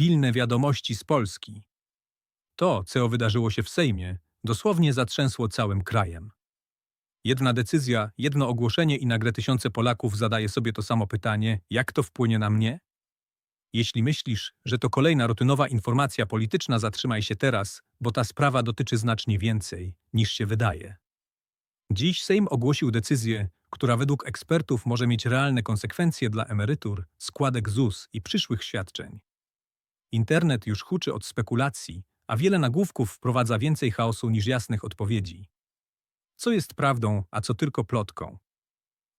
Pilne wiadomości z Polski. To, co wydarzyło się w Sejmie, dosłownie zatrzęsło całym krajem. Jedna decyzja, jedno ogłoszenie i nagle tysiące Polaków zadaje sobie to samo pytanie, jak to wpłynie na mnie? Jeśli myślisz, że to kolejna rutynowa informacja polityczna, zatrzymaj się teraz, bo ta sprawa dotyczy znacznie więcej, niż się wydaje. Dziś Sejm ogłosił decyzję, która według ekspertów może mieć realne konsekwencje dla emerytur, składek ZUS i przyszłych świadczeń. Internet już huczy od spekulacji, a wiele nagłówków wprowadza więcej chaosu niż jasnych odpowiedzi. Co jest prawdą, a co tylko plotką?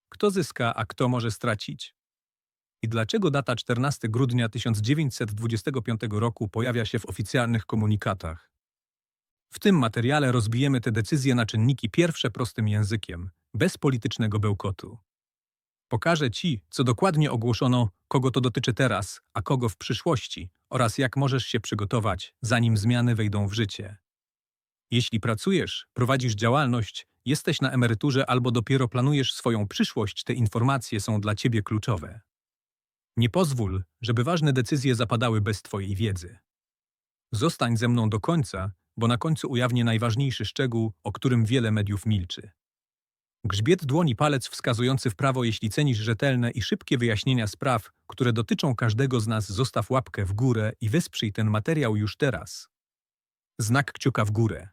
Kto zyska, a kto może stracić? I dlaczego data 14 grudnia 1925 roku pojawia się w oficjalnych komunikatach? W tym materiale rozbijemy te decyzje na czynniki pierwsze prostym językiem, bez politycznego bełkotu. Pokażę Ci, co dokładnie ogłoszono, kogo to dotyczy teraz, a kogo w przyszłości, oraz jak możesz się przygotować, zanim zmiany wejdą w życie. Jeśli pracujesz, prowadzisz działalność, jesteś na emeryturze albo dopiero planujesz swoją przyszłość, te informacje są dla Ciebie kluczowe. Nie pozwól, żeby ważne decyzje zapadały bez Twojej wiedzy. Zostań ze mną do końca, bo na końcu ujawnię najważniejszy szczegół, o którym wiele mediów milczy. Grzbiet dłoni palec wskazujący w prawo, jeśli cenisz rzetelne i szybkie wyjaśnienia spraw, które dotyczą każdego z nas, zostaw łapkę w górę i wesprzyj ten materiał już teraz. Znak kciuka w górę.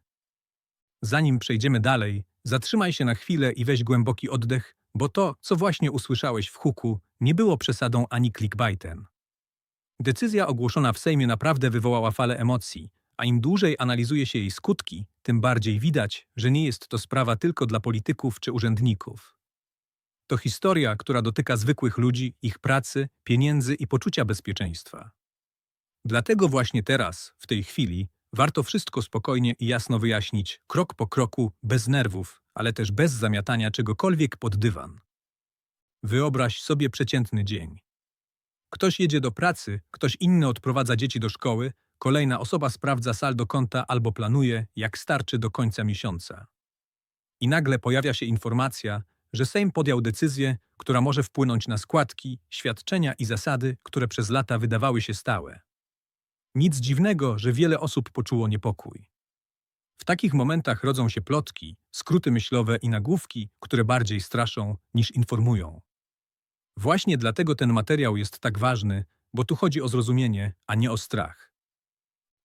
Zanim przejdziemy dalej, zatrzymaj się na chwilę i weź głęboki oddech, bo to, co właśnie usłyszałeś w huku, nie było przesadą ani clickbaitem. Decyzja ogłoszona w Sejmie naprawdę wywołała falę emocji, a im dłużej analizuje się jej skutki, tym bardziej widać, że nie jest to sprawa tylko dla polityków czy urzędników. To historia, która dotyka zwykłych ludzi, ich pracy, pieniędzy i poczucia bezpieczeństwa. Dlatego właśnie teraz, w tej chwili, warto wszystko spokojnie i jasno wyjaśnić, krok po kroku, bez nerwów, ale też bez zamiatania czegokolwiek pod dywan. Wyobraź sobie przeciętny dzień. Ktoś jedzie do pracy, ktoś inny odprowadza dzieci do szkoły, Kolejna osoba sprawdza saldo konta albo planuje, jak starczy do końca miesiąca. I nagle pojawia się informacja, że Sejm podjął decyzję, która może wpłynąć na składki, świadczenia i zasady, które przez lata wydawały się stałe. Nic dziwnego, że wiele osób poczuło niepokój. W takich momentach rodzą się plotki, skróty myślowe i nagłówki, które bardziej straszą niż informują. Właśnie dlatego ten materiał jest tak ważny, bo tu chodzi o zrozumienie, a nie o strach.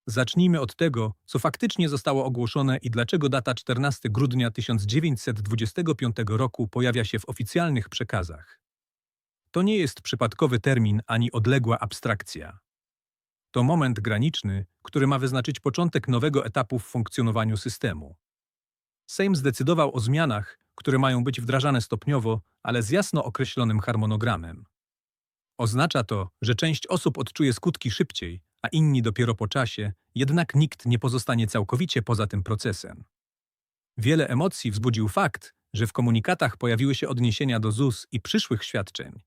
Zacznijmy od tego, co faktycznie zostało ogłoszone i dlaczego data 14 grudnia 1925 roku pojawia się w oficjalnych przekazach. To nie jest przypadkowy termin ani odległa abstrakcja. To moment graniczny, który ma wyznaczyć początek nowego etapu w funkcjonowaniu systemu. Sejm zdecydował o zmianach, które mają być wdrażane stopniowo, ale z jasno określonym harmonogramem. Oznacza to, że część osób odczuje skutki szybciej, a inni dopiero po czasie, jednak nikt nie pozostanie całkowicie poza tym procesem. Wiele emocji wzbudził fakt, że w komunikatach pojawiły się odniesienia do ZUS i przyszłych świadczeń.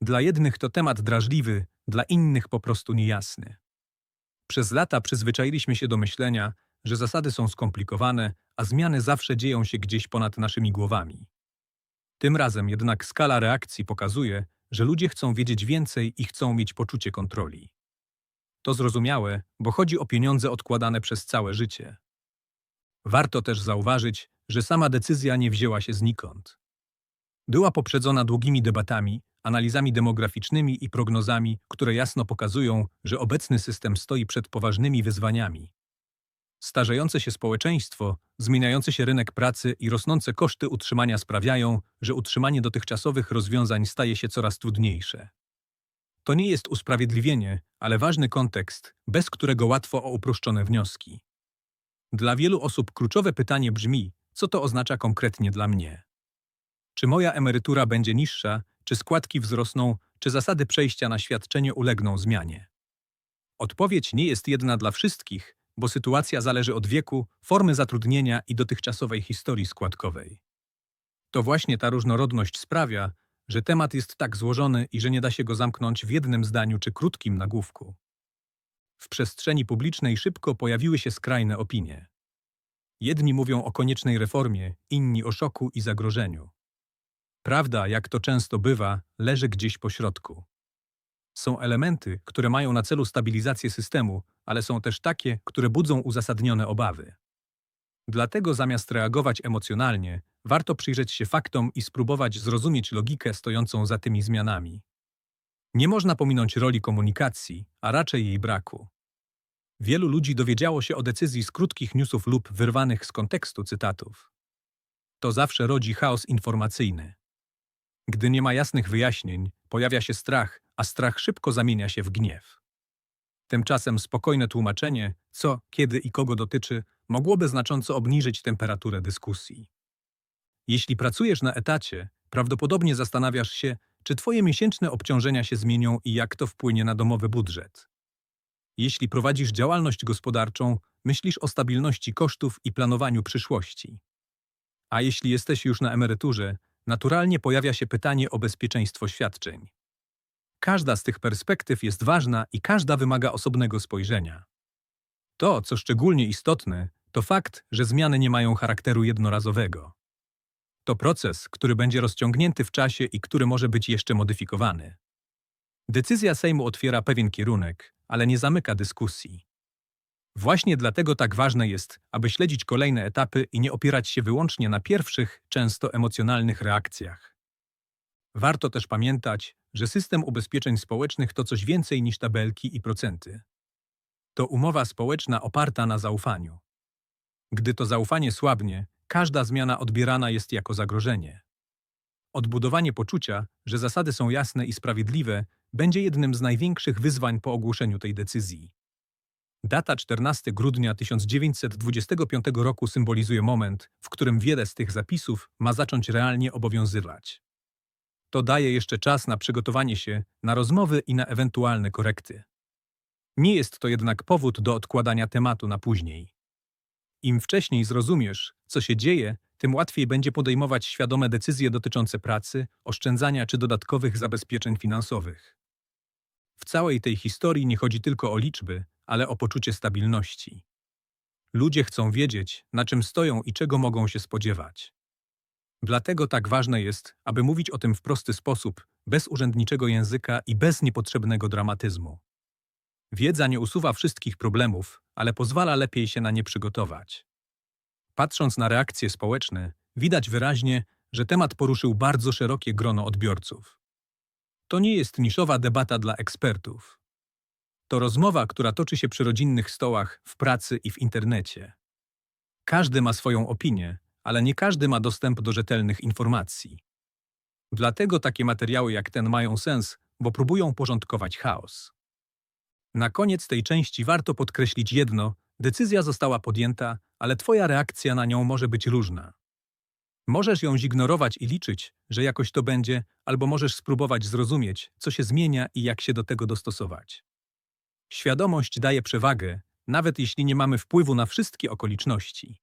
Dla jednych to temat drażliwy, dla innych po prostu niejasny. Przez lata przyzwyczailiśmy się do myślenia, że zasady są skomplikowane, a zmiany zawsze dzieją się gdzieś ponad naszymi głowami. Tym razem jednak skala reakcji pokazuje, że ludzie chcą wiedzieć więcej i chcą mieć poczucie kontroli. To zrozumiałe, bo chodzi o pieniądze odkładane przez całe życie. Warto też zauważyć, że sama decyzja nie wzięła się znikąd. Była poprzedzona długimi debatami, analizami demograficznymi i prognozami, które jasno pokazują, że obecny system stoi przed poważnymi wyzwaniami. Starzejące się społeczeństwo, zmieniający się rynek pracy i rosnące koszty utrzymania sprawiają, że utrzymanie dotychczasowych rozwiązań staje się coraz trudniejsze. To nie jest usprawiedliwienie, ale ważny kontekst, bez którego łatwo o uproszczone wnioski. Dla wielu osób kluczowe pytanie brzmi, co to oznacza konkretnie dla mnie? Czy moja emerytura będzie niższa, czy składki wzrosną, czy zasady przejścia na świadczenie ulegną zmianie? Odpowiedź nie jest jedna dla wszystkich, bo sytuacja zależy od wieku, formy zatrudnienia i dotychczasowej historii składkowej. To właśnie ta różnorodność sprawia, że temat jest tak złożony i że nie da się go zamknąć w jednym zdaniu czy krótkim nagłówku. W przestrzeni publicznej szybko pojawiły się skrajne opinie. Jedni mówią o koniecznej reformie, inni o szoku i zagrożeniu. Prawda, jak to często bywa, leży gdzieś po środku. Są elementy, które mają na celu stabilizację systemu, ale są też takie, które budzą uzasadnione obawy. Dlatego zamiast reagować emocjonalnie, warto przyjrzeć się faktom i spróbować zrozumieć logikę stojącą za tymi zmianami. Nie można pominąć roli komunikacji, a raczej jej braku. Wielu ludzi dowiedziało się o decyzji z krótkich newsów lub wyrwanych z kontekstu cytatów. To zawsze rodzi chaos informacyjny. Gdy nie ma jasnych wyjaśnień, pojawia się strach, a strach szybko zamienia się w gniew. Tymczasem spokojne tłumaczenie, co, kiedy i kogo dotyczy, mogłoby znacząco obniżyć temperaturę dyskusji. Jeśli pracujesz na etacie, prawdopodobnie zastanawiasz się, czy Twoje miesięczne obciążenia się zmienią i jak to wpłynie na domowy budżet. Jeśli prowadzisz działalność gospodarczą, myślisz o stabilności kosztów i planowaniu przyszłości. A jeśli jesteś już na emeryturze, naturalnie pojawia się pytanie o bezpieczeństwo świadczeń. Każda z tych perspektyw jest ważna i każda wymaga osobnego spojrzenia. To, co szczególnie istotne, to fakt, że zmiany nie mają charakteru jednorazowego. To proces, który będzie rozciągnięty w czasie i który może być jeszcze modyfikowany. Decyzja Sejmu otwiera pewien kierunek, ale nie zamyka dyskusji. Właśnie dlatego tak ważne jest, aby śledzić kolejne etapy i nie opierać się wyłącznie na pierwszych, często emocjonalnych reakcjach. Warto też pamiętać, że system ubezpieczeń społecznych to coś więcej niż tabelki i procenty. To umowa społeczna oparta na zaufaniu. Gdy to zaufanie słabnie, każda zmiana odbierana jest jako zagrożenie. Odbudowanie poczucia, że zasady są jasne i sprawiedliwe, będzie jednym z największych wyzwań po ogłoszeniu tej decyzji. Data 14 grudnia 1925 roku symbolizuje moment, w którym wiele z tych zapisów ma zacząć realnie obowiązywać. To daje jeszcze czas na przygotowanie się, na rozmowy i na ewentualne korekty. Nie jest to jednak powód do odkładania tematu na później. Im wcześniej zrozumiesz, co się dzieje, tym łatwiej będzie podejmować świadome decyzje dotyczące pracy, oszczędzania czy dodatkowych zabezpieczeń finansowych. W całej tej historii nie chodzi tylko o liczby, ale o poczucie stabilności. Ludzie chcą wiedzieć, na czym stoją i czego mogą się spodziewać. Dlatego tak ważne jest, aby mówić o tym w prosty sposób, bez urzędniczego języka i bez niepotrzebnego dramatyzmu. Wiedza nie usuwa wszystkich problemów, ale pozwala lepiej się na nie przygotować. Patrząc na reakcje społeczne, widać wyraźnie, że temat poruszył bardzo szerokie grono odbiorców. To nie jest niszowa debata dla ekspertów. To rozmowa, która toczy się przy rodzinnych stołach, w pracy i w internecie. Każdy ma swoją opinię, ale nie każdy ma dostęp do rzetelnych informacji. Dlatego takie materiały jak ten mają sens, bo próbują porządkować chaos. Na koniec tej części warto podkreślić jedno: decyzja została podjęta, ale Twoja reakcja na nią może być różna. Możesz ją zignorować i liczyć, że jakoś to będzie, albo możesz spróbować zrozumieć, co się zmienia i jak się do tego dostosować. Świadomość daje przewagę, nawet jeśli nie mamy wpływu na wszystkie okoliczności.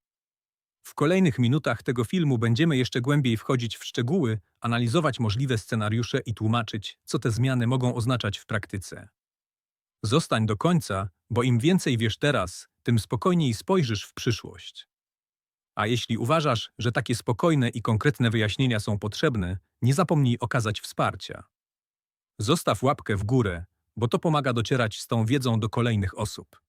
W kolejnych minutach tego filmu będziemy jeszcze głębiej wchodzić w szczegóły, analizować możliwe scenariusze i tłumaczyć, co te zmiany mogą oznaczać w praktyce. Zostań do końca, bo im więcej wiesz teraz, tym spokojniej spojrzysz w przyszłość. A jeśli uważasz, że takie spokojne i konkretne wyjaśnienia są potrzebne, nie zapomnij okazać wsparcia. Zostaw łapkę w górę, bo to pomaga docierać z tą wiedzą do kolejnych osób.